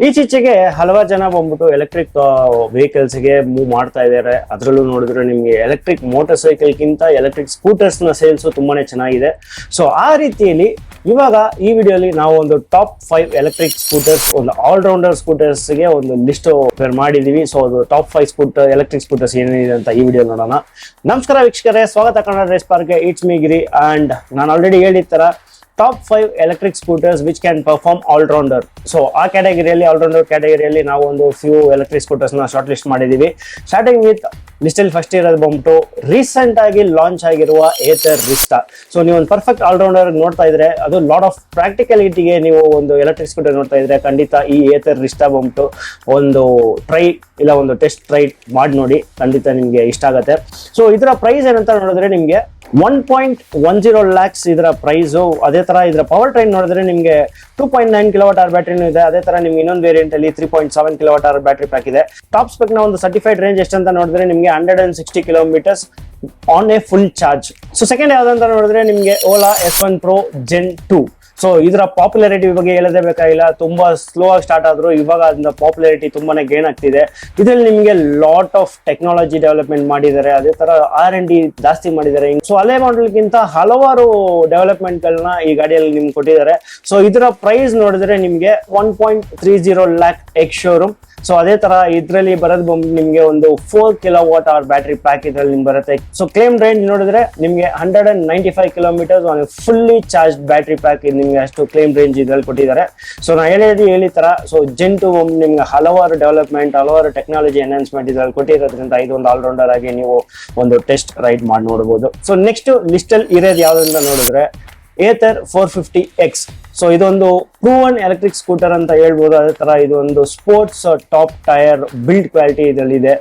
ಈಚೀಚೆಗೆ ಹಲವಾರು ಜನ ಬಂದ್ಬಿಟ್ಟು ಎಲೆಕ್ಟ್ರಿಕ್ ವೆಹಿಕಲ್ಸ್ಗೆ ಮೂವ್ ಮಾಡ್ತಾ ಇದ್ದಾರೆ. ಅದರಲ್ಲೂ ನೋಡಿದ್ರೆ ನಿಮ್ಗೆ ಎಲೆಕ್ಟ್ರಿಕ್ ಮೋಟರ್ ಸೈಕಲ್ ಗಿಂತ ಎಲೆಕ್ಟ್ರಿಕ್ ಸ್ಕೂಟರ್ಸ್ನ ಸೇಲ್ಸ್ ತುಂಬಾನೇ ಚೆನ್ನಾಗಿದೆ. ಸೊ ಆ ರೀತಿಯಲ್ಲಿ ಇವಾಗ ಈ ವಿಡಿಯೋಲಿ ನಾವು ಒಂದು ಟಾಪ್ ಫೈವ್ ಎಲೆಕ್ಟ್ರಿಕ್ ಸ್ಕೂಟರ್ಸ್ ಒಂದು ಆಲ್ರೌಂಡರ್ ಸ್ಕೂಟರ್ಸ್ಗೆ ಒಂದು ಲಿಸ್ಟ್ ಪ್ರಿಪೇರ್ ಮಾಡಿದೀವಿ ಸೊ ಅದು top five scooter electric scooters ಏನೇನಿದೆ ಅಂತ ಈ ವಿಡಿಯೋ ನೋಡೋಣ. ನಮಸ್ಕಾರ ವೀಕ್ಷಕರೇ, ಸ್ವಾಗತ Kannada race park it's me Giri and ನಾನು ಆಲ್ರೆಡಿ ಹೇಳಿದ ತರ top five electric scooters which can perform all rounder so ಆ ಕ್ಯಾಟಗರಿಯಲ್ಲಿ ಆಲ್ರೌಂಡರ್ ಕ್ಯಾಟಗರಿಯಲ್ಲಿ ನಾವು ಒಂದು ಫ್ಯೂ ಎಲೆಕ್ಟ್ರಿಕ್ ಸ್ಕೂಟರ್ಸ್ನ ಶಾರ್ಟ್ ಲಿಸ್ಟ್ ಮಾಡಿದೀವಿ ಸ್ಟಾರ್ಟಿಂಗ್ ವಿತ್ ಲಿಸ್ಟಲ್ಲಿ ಫಸ್ಟ್ ಇರೋದು ಬಂದ್ಬಿಟ್ಟು ರೀಸೆಂಟ್ ಆಗಿ ಲಾಂಚ್ ಆಗಿರುವ ಏತರ್ ರಿಸ್ಟಾ ಸೊ ನೀವು ಒಂದು ಪರ್ಫೆಕ್ಟ್ ಆಲ್ರೌಂಡರ್ ನೋಡ್ತಾ ಇದ್ರೆ, ಅದು ಲಾಟ್ ಆಫ್ ಪ್ರಾಕ್ಟಿಕಲಿಟಿಗೆ ನೀವು ಒಂದು ಎಲೆಕ್ಟ್ರಿಕ್ ಸ್ಕೂಟರ್ ನೋಡ್ತಾ ಇದ್ರೆ ಖಂಡಿತ ಈ ಏತರ್ ರಿಸ್ಟಾ ಬಂದ್ಬಿಟ್ಟು ಒಂದು ಟ್ರೈ ಇಲ್ಲ ಒಂದು ಟೆಸ್ಟ್ ಟ್ರೈ ಮಾಡಿ ನೋಡಿ, ಖಂಡಿತ ನಿಮಗೆ ಇಷ್ಟ ಆಗುತ್ತೆ. ಸೊ ಇದರ ಪ್ರೈಸ್ ಏನಂತ ನೋಡಿದ್ರೆ ನಿಮ್ಗೆ one point one zero lakhs ಇದರ ಪ್ರೈಸು ಅದೇ ತರ ಇದರ ಪವರ್ ಟ್ರೈನ್ ನೋಡಿದ್ರೆ ನಿಮಗೆ two point nine kilowatt hour ಬ್ಯಾಟ್ರಿನೂ ಇದೆ. ಅದೇ ತರ ನಿಮ್ಗೆ ಇನ್ನೊಂದು ವೇರಿಯಂಟ್ ಅಲ್ಲಿ three point seven kilowatt hour battery pack ಇದೆ. ಟಾಪ್ ಸ್ಪೆಕ್ನ ಒಂದು ಸರ್ಟಿಫೈಡ್ ರೇಂಜ್ ಎಷ್ಟಂತ ನೋಡಿದ್ರೆ ನಿಮಗೆ hundred and sixty kilometres on a full charge so second ಯಾವ್ದಂತ ನೋಡಿದ್ರೆ ನಿಮಗೆ Ola S one pro gen two so ಇದರ ಪಾಪ್ಯುಲಾರಿಟಿ ಬಗ್ಗೆ ಹೇಳದೇ ಬೇಕಾಗಿಲ್ಲ. ತುಂಬಾ ಸ್ಲೋ ಆಗಿ ಸ್ಟಾರ್ಟ್ ಆದ್ರು ಇವಾಗ ಅದನ್ನ ಪಾಪ್ಯುಲಾರಿಟಿ ತುಂಬಾನೇ ಗೇನ್ ಆಗ್ತಿದೆ. ಇದರಲ್ಲಿ ನಿಮಗೆ ಲಾಟ್ ಆಫ್ ಟೆಕ್ನಾಲಜಿ ಡೆವಲಪ್ಮೆಂಟ್ ಮಾಡಿದ್ದಾರೆ. ಅದೇ ತರ ಆರ್ ಎನ್ ಡಿ ಜಾಸ್ತಿ ಮಾಡಿದ್ದಾರೆ. ಸೊ ಹಳೆ ಮಾಡಲಿಕ್ಕಿಂತ ಹಲವಾರು ಡೆವಲಪ್ಮೆಂಟ್ ಗಳನ್ನ ಈ ಗಾಡಿಯಲ್ಲಿ ನಿಮ್ಗೆ ಕೊಟ್ಟಿದ್ದಾರೆ. ಸೊ ಇದರ ಪ್ರೈಸ್ ನೋಡಿದ್ರೆ ನಿಮಗೆ one point three zero lakh ex showroom so ಅದೇ ತರ ಇದರಲ್ಲಿ ಬರೋದು ಬಂದು ನಿಮಗೆ ಒಂದು four kilo watt hour battery pack ಇದ್ರಲ್ಲಿ ನಿಮ್ಗೆ ಬರುತ್ತೆ. ಸೊ ಕ್ಲೇಮ್ ರೇಂಜ್ ನೋಡಿದ್ರೆ ನಿಮಗೆ hundred and ninety five kilometres fully charge battery pack ನಿಮ್ಗೆ ಅಷ್ಟು ಕ್ಲೇಮ್ ರೇಂಜ್ ಇದ್ರಲ್ಲಿ ಕೊಟ್ಟಿದ್ದಾರೆ. ಸೊ ನಾ ಹೇಳಿದ ಹೇಳಿ ತರ ಸೊ ಜೆಂಟು ನಿಮ್ಗೆ ಹಲವಾರು ಡೆವಲಪ್ಮೆಂಟ್ ಹಲವಾರು ಟೆಕ್ನಾಲಜಿ ಎನ್ಹಾನ್ಸ್ಮೆಂಟ್ ಇದ್ರಲ್ಲಿ ಕೊಟ್ಟಿರೋದ್ರಿಂದ ಇದೊಂದು ಆಲ್ರೌಂಡರ್ ಆಗಿ ನೀವು ಒಂದು ಟೆಸ್ಟ್ ರೈಡ್ ಮಾಡಿ ನೋಡಬಹುದು ಸೊ ನೆಕ್ಸ್ಟ್ ಲಿಸ್ಟಲ್ಲಿ ಇರೋದು ಯಾವ್ದಂತ ನೋಡಿದ್ರೆ Ather four fifty X so ಇದೊಂದು ಪ್ರೂವನ್ ಎಲೆಕ್ಟ್ರಿಕ್ ಸ್ಕೂಟರ್ ಅಂತ ಹೇಳ್ಬೋದು. ಅದೇ ತರ ಇದು ಒಂದು sports top tier build quality ಇದರಲ್ಲಿದೆ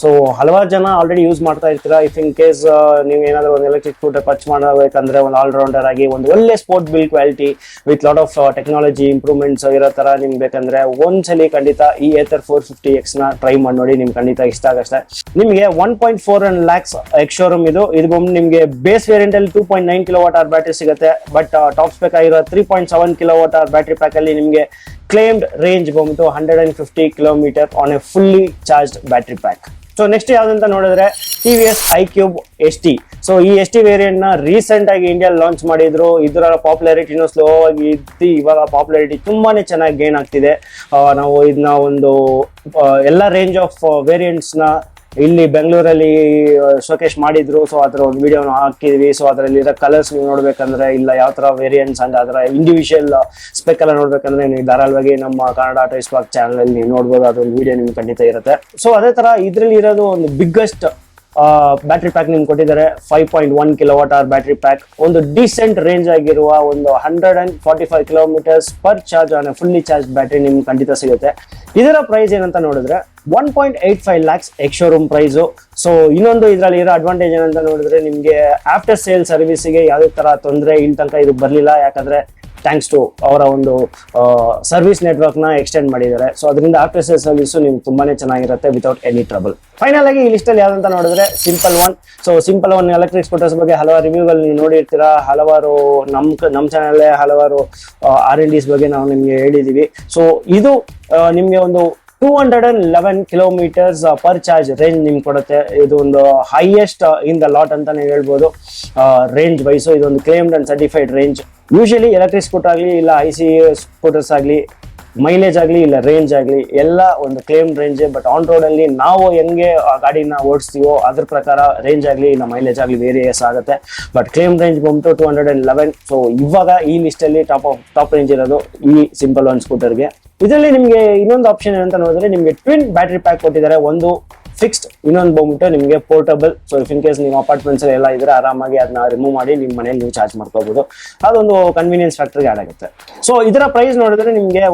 ಸೊ ಹಲವಾರು ಜನ ಆಲ್ರೆಡಿ ಯೂಸ್ ಮಾಡ್ತಾ ಇರ್ತೀರಾ? ಇಫ್ ಇನ್ ಕೇಸ್ ನೀವು ಏನಾದರೂ ಒಂದು ಎಲೆಕ್ಟ್ರಿಕ್ ಸ್ಕೂಟರ್ ಪರ್ಚ್ ಮಾಡಬೇಕಂದ್ರೆ ಒಂದು ಆಲ್ರೌಂಡರ್ ಆಗಿ ಒಂದು ಒಳ್ಳೆ sport build quality with lot of technology improvements ಇರೋ ತರ ನಿಮ್ಗೆ ಬೇಕಂದ್ರೆ ಒಂದ್ಸಲಿ ಖಂಡಿತ ಈ ಏತರ್ ಫೋರ್ ಫಿಫ್ಟಿ ಎಕ್ಸ್ನ ಟ್ರೈ ಮಾಡಿ ನೋಡಿ, ನಿಮ್ಗೆ ಖಂಡಿತ ಇಷ್ಟ ಆಗಷ್ಟೇ ನಿಮಗೆ one point four and lakhs ex showroom ಇದು. ಇದು ನಿಮಗೆ ಬೇಸ್ ವೇರಿಯಂಟ್ ಅಲ್ಲಿ two point nine kilo watt hour battery ಸಿಗುತ್ತೆ but top spec three point seven kilowatt hour battery pack ಅಲ್ಲಿ ನಿಮಗೆ ಕ್ಲೇಮ್ಡ್ ರೇಂಜ್ ಬಂದ್ಬಿಟ್ಟು hundred and fifty kilometre on a fully charged battery pack so next ಯಾವ್ದಂತ ನೋಡಿದ್ರೆ T V S I cube S T so ಈ S T ವೇರಿಯಂಟ್ನ recent ಆಗಿ India launch ಮಾಡಿದ್ರು. ಇದರ ಪಾಪ್ಯುಲಾರಿಟಿನೂ slow ಆಗಿ ಇದ್ದು ಇವಾಗ ಪಾಪ್ಯುಲಾರಿಟಿ ತುಂಬಾನೇ ಚೆನ್ನಾಗಿ ಗೇನ್ ಆಗ್ತಿದೆ. ನಾವು ಇದನ್ನ ಒಂದು ಎಲ್ಲ ರೇಂಜ್ ಆಫ್ ವೇರಿಯಂಟ್ಸ್ನ ಇಲ್ಲಿ ಬೆಂಗಳೂರಲ್ಲಿ ಶೋಕೇಶ್ ಮಾಡಿದ್ರು. ಸೊ ಅದರ ಒಂದು ವಿಡಿಯೋನ ಹಾಕಿದ್ವಿ. ಸೊ ಅದರಲ್ಲಿ ಇರೋ ಕಲರ್ಸ್ ನೀವು ನೋಡ್ಬೇಕಂದ್ರೆ ಇಲ್ಲ, ಯಾವ ತರ ವೇರಿಯಂಟ್ಸ್ ಅಂಡ್ ಅದರ ಇಂಡಿವಿಜುವಲ್ ಸ್ಪೆಕ್ ಎಲ್ಲ ನೋಡ್ಬೇಕಂದ್ರೆ ನೀವು ಧಾರಾಳವಾಗಿ ನಮ್ಮ ಕನ್ನಡ ಆಟೋ ಸ್ಪಾಕ್ ಚಾನಲ್ ಅಲ್ಲಿ ನೋಡ್ಬೋದು. ಅದೊಂದು ವಿಡಿಯೋ ನಿಮ್ಗೆ ಖಂಡಿತ ಇರುತ್ತೆ. ಸೊ ಅದೇ ತರ ಇದ್ರಲ್ಲಿ ಇರೋದು ಒಂದು ಬಿಗ್ಗೆಸ್ಟ್ ಬ್ಯಾಟ್ರಿ ಪ್ಯಾಕ್ ನಿಮ್ಗೆ ಕೊಟ್ಟಿದ್ದಾರೆ five point one kilowatt hour battery pack ಒಂದು ಡಿಸೆಂಟ್ ರೇಂಜ್ ಆಗಿರುವ ಒಂದು hundred and forty five kilometres per charge on fully charge battery ನಿಮ್ಗೆ ಖಂಡಿತ ಸಿಗುತ್ತೆ. ಇದರ ಪ್ರೈಸ್ ಏನಂತ ನೋಡಿದ್ರೆ one point eight five lakhs ex showroom price so ಇನ್ನೊಂದು ಇದರಲ್ಲಿ ಇರೋ ಅಡ್ವಾಂಟೇಜ್ ಏನಂತ ನೋಡಿದ್ರೆ, ನಿಮಗೆ ಆಫ್ಟರ್ ಸೇಲ್ ಸರ್ವಿಸ್ಗೆ ಯಾವುದೇ ತರ ತೊಂದರೆ ಇಲ್ಲಿ ತನಕ ಇದು ಬರಲಿಲ್ಲ. ಯಾಕಂದ್ರೆ ಥ್ಯಾಂಕ್ಸ್ ಟು ಅವರ ಒಂದು ಸರ್ವಿಸ್ ನೆಟ್ವರ್ಕ್ನ ಎಕ್ಸ್ಟೆಂಡ್ ಮಾಡಿದ್ದಾರೆ. ಸೊ ಅದರಿಂದ ಆಫ್ಟರ್ ಸೇಲ್ ಸರ್ವಿಸ್ ನಿಮ್ಗೆ ತುಂಬಾನೇ ಚೆನ್ನಾಗಿರುತ್ತೆ ವಿತೌಟ್ ಎನಿ ಟ್ರಬಲ್ ಫೈನಲ್ ಆಗಿ ಈ ಲಿಸ್ಟ್ ಅಲ್ಲಿ ಯಾವ್ದಂತ ನೋಡಿದ್ರೆ simple one so simple one electric scooters ಬಗ್ಗೆ ಹಲವಾರು ರಿವ್ಯೂಗಳು ನೀವು ನೋಡಿರ್ತೀರಾ. ಹಲವಾರು ನಮ್ ನಮ್ಮ ಚಾನಲ್ ಹಲವಾರು ಆರ್ ಎನ್ ಡಿಸ್ ಬಗ್ಗೆ ನಾವು ನಿಮಗೆ ಹೇಳಿದ್ದೀವಿ ಸೊ ಇದು ನಿಮ್ಗೆ ಒಂದು two hundred and eleven kilometres per charge range ನಿಮ್ಗೆ ಕೊಡುತ್ತೆ. ಇದು ಒಂದು ಹೈಯೆಸ್ಟ್ ಇನ್ ದ ಲಾಟ್ ಅಂತಾನೆ ಹೇಳ್ಬೋದು. ರೇಂಜ್ ವೈಸು ಇದೊಂದು claimed and certified range usually electric scooter ಆಗಲಿ, ಇಲ್ಲ ಐ ಸಿ ಸ್ಕೂಟರ್ಸ್ ಆಗಲಿ ಮೈಲೇಜ್ ಆಗಲಿ ಇಲ್ಲ ರೇಂಜ್ ಆಗಲಿ ಎಲ್ಲ ಒಂದು ಕ್ಲೇಮ್ ರೇಂಜ್ ಬಟ್ ಆನ್ ರೋಡಲ್ಲಿ ನಾವು ಹೆಂಗೆ ಆ ಗಾಡಿನ ಓಡಿಸ್ತೀವೋ ಅದ್ರ ಪ್ರಕಾರ ರೇಂಜ್ ಆಗಲಿ ಇಲ್ಲ ಮೈಲೇಜ್ ಆಗಲಿ ವೇರಿಯಸ್ ಆಗುತ್ತೆ. ಬಟ್ ಕ್ಲೇಮ್ ರೇಂಜ್ ಬಂತು two hundred and eleven so ಇವಾಗ ಈ ಲಿಸ್ಟಲ್ಲಿ ಟಾಪ್ ಆಫ್ ಟಾಪ್ ರೇಂಜ್ ಇರೋದು ಈ ಸಿಂಪಲ್ ಒನ್ ಸ್ಕೂಟರ್ಗೆ ಇದರಲ್ಲಿ ನಿಮಗೆ ಇನ್ನೊಂದು ಆಪ್ಷನ್ ಏನಂತ ನೋಡಿದ್ರೆ ನಿಮಗೆ ಟ್ವಿನ್ ಬ್ಯಾಟ್ರಿ ಪ್ಯಾಕ್ ಕೊಟ್ಟಿದ್ದಾರೆ. ಒಂದು ಫಿಕ್ಸ್ಡ್ ಇನ್ನೊಂದು ಬಂದ್ಬಿಟ್ಟು ನಿಮಗೆ ಪೋರ್ಟಬಲ್ ಸೊ ಇನ್ ಕೇಸ್ ನಿಮ್ಮ ಅಪಾರ್ಟ್ಮೆಂಟ್ಸ್ ಎಲ್ಲ ಇದ್ರೆ ಆರಾಮಾಗಿ ಅದನ್ನ ರಿಮೂವ್ ಮಾಡಿ ನಿಮ್ಮ ಮನೇಲಿ ನೀವು ಚಾರ್ಜ್ ಮಾಡ್ಕೋಬಹುದು ಅದೊಂದು ಕನ್ವೀನಿಯನ್ಸ್ ಫ್ಯಾಕ್ಟರ್ಗೆ ಆಡ್ ಆಗುತ್ತೆ. ಸೊ ಇದರ ಪ್ರೈಸ್ ನೋಡಿದ್ರೆ ನಿಮಗೆ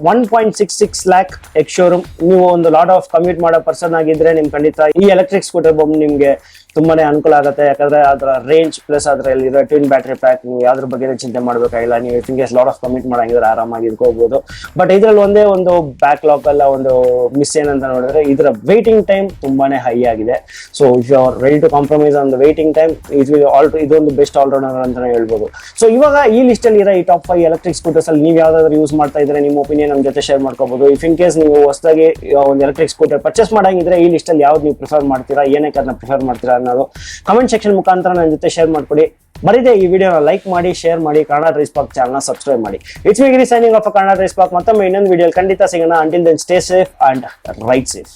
one point six six lakh ex showroom ನೀವು ಒಂದು ಲಾಟ್ ಆಫ್ ಕಮಿಟ್ ಮಾಡೋ ಪರ್ಸನ್ ಆಗಿದ್ರೆ ನಿಮ್ ಖಂಡಿತ ಈ ಎಲೆಕ್ಟ್ರಿಕ್ ಸ್ಕೂಟರ್ ಬಂದು ನಿಮಗೆ ತುಂಬಾನೇ ಅನುಕೂಲ ಆಗುತ್ತೆ. ಯಾಕಂದ್ರೆ ಅದರ ರೇಂಜ್ ಪ್ಲಸ್ ಅದರಲ್ಲಿರೋ ಟ್ವಿನ್ ಬ್ಯಾಟ್ರಿ ಪ್ಯಾಕ್ ನೀವು ಯಾವ್ದ್ರ ಬಗ್ಗೆ ಚಿಂತೆ ಮಾಡಬೇಕಾಗಿಲ್ಲ ನೀವು ಇನ್ ಲಾಟ್ ಆಫ್ ಕಮಿಟ್ ಮಾಡಂಗಿದ್ರೆ ಆರಾಮಾಗಿ ಇದ್ಕೋಬಹುದು ಬಟ್ ಇದ್ರಲ್ಲಿ ಒಂದೇ ಒಂದು ಬ್ಯಾಕ್ ಲಾಕ್ ಎಲ್ಲ ಒಂದು ಮಿಸ್ ಏನಂತ ನೋಡಿದ್ರೆ ಇದರ ವೇಟಿಂಗ್ ಟೈಮ್ ತುಂಬಾನೇ ಹೈ ಆಗಿದೆ. So if you are ready to compromise on the waiting time ಇದು ಆಲ್ ಇದೊಂದು ಬೆಸ್ಟ್ ಆಲ್ರೌಂಡರ್ ಅಂತಾನೆ ಹೇಳ್ಬೋದು. ಸೊ ಇವಾಗ ಈ ಲಿಸ್ಟ್ ಅಲ್ಲಿ ಇರೋ ಈ ಟಾಪ್ ಫೈವ್ ಎಲೆಕ್ಟ್ರಿಕ್ ಸ್ಕೂಟರ್ಸ್ ಅಲ್ಲಿ ನೀವು ಯಾವ್ದಾದ್ರು ಯೂಸ್ ಮಾಡ್ತಾ ಇದ್ರೆ ನಿಮ್ಮ ಒಪಿನಿಯನ್ ನಮ್ಮ ಜೊತೆ ಶೇರ್ ಮಾಡ್ಕೋಬಹುದು ಇಫ್ ಇನ್ ಕೇಸ್ ನೀವು ಹೊಸದಾಗಿ ಒಂದು ಎಲೆಕ್ಟ್ರಿಕ್ ಸ್ಕೂಟರ್ ಪರ್ಚೇಸ್ ಮಾಡಂಗಿದ್ರೆ ಈ ಲಿಸ್ಟಲ್ಲಿ ಯಾವ್ದು ನೀವು ಪ್ರಿಫರ್ ಮಾಡ್ತೀರಾ, ಏನಕ್ಕೆ ಅದನ್ನ ಪ್ರಿಫರ್ ಮಾಡ್ತೀರಾ ಅನ್ನೋದು ಕಮೆಂಟ್ ಸೆಕ್ಷನ್ ಮುಖಾಂತರ ನನ್ನ ಜೊತೆ ಶೇರ್ ಮಾಡ್ಕೊಡಿ. ಬರೀದೆ ಈ ವಿಡಿಯೋನ ಲೈಕ್ ಮಾಡಿ ಶೇರ್ ಮಾಡಿ ಕನ್ನಡ ರೈಸ್ ಪಾಕ್ ಚಾನಲ್ನ ಸಬ್ಸ್ಕ್ರೈಬ್ ಮಾಡಿ. It's we signing off Kannada rise park ಮತ್ತೊಮ್ಮೆ ಇನ್ನೊಂದು ವಿಡಿಯೋ ಖಂಡಿತ ಸಿಗೋಣ. Until then stay safe and ride safe